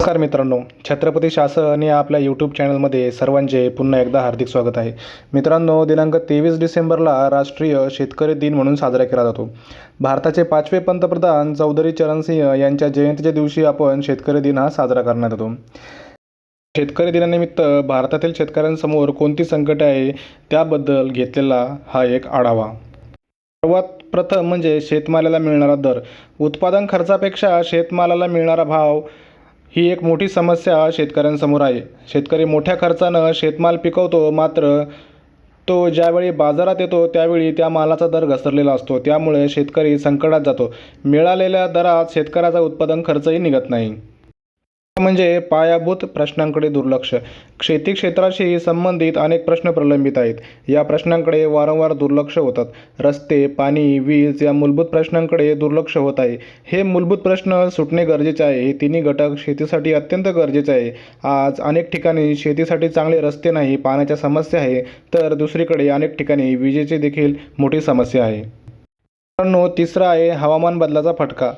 नमस्कार मित्रांनो छत्रपती शासन या आपल्या यूट्यूब चॅनलमध्ये सर्वांचे पुन्हा एकदा हार्दिक स्वागत आहे. मित्रांनो दिनांक तेवीस डिसेंबरला राष्ट्रीय शेतकरी दिन म्हणून साजरा केला जातो. भारताचे पाचवे पंतप्रधान चौधरी चरणसिंह यांच्या जयंतीच्या दिवशी आपण शेतकरी दिन हा साजरा करण्यात येतो. शेतकरी दिनानिमित्त भारतातील शेतकऱ्यांसमोर कोणती संकट आहे त्याबद्दल घेतलेला हा एक आढावा. सर्वात प्रथम म्हणजे शेतमालाला मिळणारा दर. उत्पादन खर्चापेक्षा शेतमालाला मिळणारा भाव ही एक मोठी समस्या शेतकऱ्यांसमोर आहे. शेतकरी मोठ्या खर्चानं शेतमाल पिकवतो मात्र तो ज्यावेळी बाजारात येतो त्यावेळी त्या मालाचा दर घसरलेला असतो. त्यामुळे शेतकरी संकटात जातो. मिळालेल्या दरात शेतकऱ्याचा उत्पादन खर्चही निघत नाही. म्हणजे पायाभूत प्रश्नांकडे दुर्लक्ष. शेती क्षेत्राशी संबंधित अनेक प्रश्न प्रलंबित आहेत. या प्रश्नांकडे वारंवार दुर्लक्ष होतात. रस्ते पाणी वीज या मूलभूत प्रश्नांकडे दुर्लक्ष होत आहे. हे मूलभूत प्रश्न सुटणे गरजेचे आहे. हे तिन्ही घटक शेतीसाठी अत्यंत गरजेचे आहे. आज अनेक ठिकाणी शेतीसाठी चांगले रस्ते नाही पाण्याच्या समस्या आहे तर दुसरीकडे अनेक ठिकाणी विजेची देखील मोठी समस्या आहे. मित्रांनो तिसरा आहे हवामान बदलाचा फटका.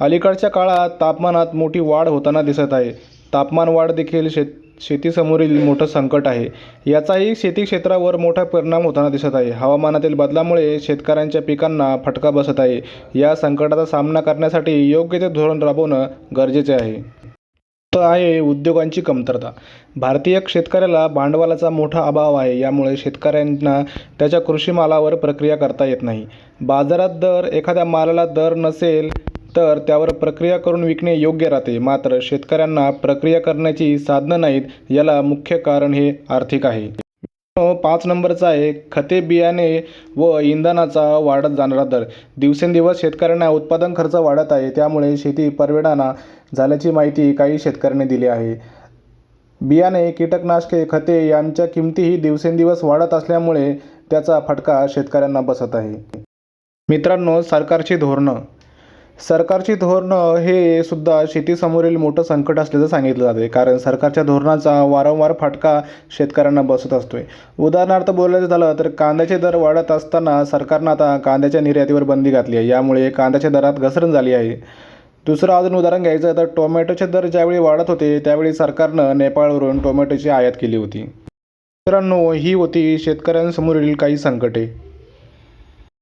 अलीकडच्या काळात तापमानात मोठी वाढ होताना दिसत आहे. तापमान वाढ देखील शेत शेतीसमोरील मोठं संकट आहे. याचाही शेती क्षेत्रावर मोठा परिणाम होताना दिसत आहे. हवामानातील बदलामुळे शेतकऱ्यांच्या पिकांना फटका बसत आहे. या संकटाचा सामना करण्यासाठी योग्य ते धोरण राबवणं गरजेचे आहे. आहे उद्योगांची कमतरता. भारतीय शेतकऱ्याला भांडवलाचा मोठा अभाव आहे. यामुळे शेतकऱ्यांना त्याच्या कृषी मालावर प्रक्रिया करता येत नाही. बाजारात दर एखाद्या मालाला दर नसेल तर त्यावर प्रक्रिया करून विकणे योग्य राहते. मात्र शेतकऱ्यांना प्रक्रिया करण्याची साधनं नाहीत याला मुख्य कारण हे आर्थिक आहे. पाच नंबरचा आहे खते बियाणे व इंधनाचा वाढत जाणारा दर. दिवसेंदिवस शेतकऱ्यांना उत्पादन खर्च वाढत आहे त्यामुळे शेती परवडाना झाल्याची माहिती काही शेतकऱ्यांनी दिली आहे. बियाणे कीटकनाशके खते यांच्या किमतीही दिवसेंदिवस वाढत असल्यामुळे त्याचा फटका शेतकऱ्यांना बसत आहे. मित्रांनो सरकारची धोरणं. सरकारची धोरणं हे सुद्धा शेतीसमोरील मोठं संकट असल्याचं सांगितलं जाते कारण सरकारच्या धोरणाचा वारंवार फटका शेतकऱ्यांना बसत असतोय. उदाहरणार्थ बोलायचं झालं तर कांद्याचे दर वाढत असताना सरकारनं आता कांद्याच्या निर्यातीवर बंदी घातली आहे. यामुळे कांद्याच्या दरात घसरण झाली आहे. दुसरं अजून उदाहरण घ्यायचं तर टोमॅटोचे दर ज्यावेळी वाढत होते त्यावेळी सरकारनं नेपाळवरून टोमॅटोची आयात केली होती. मित्रांनो ही होती शेतकऱ्यांसमोरील काही संकटे.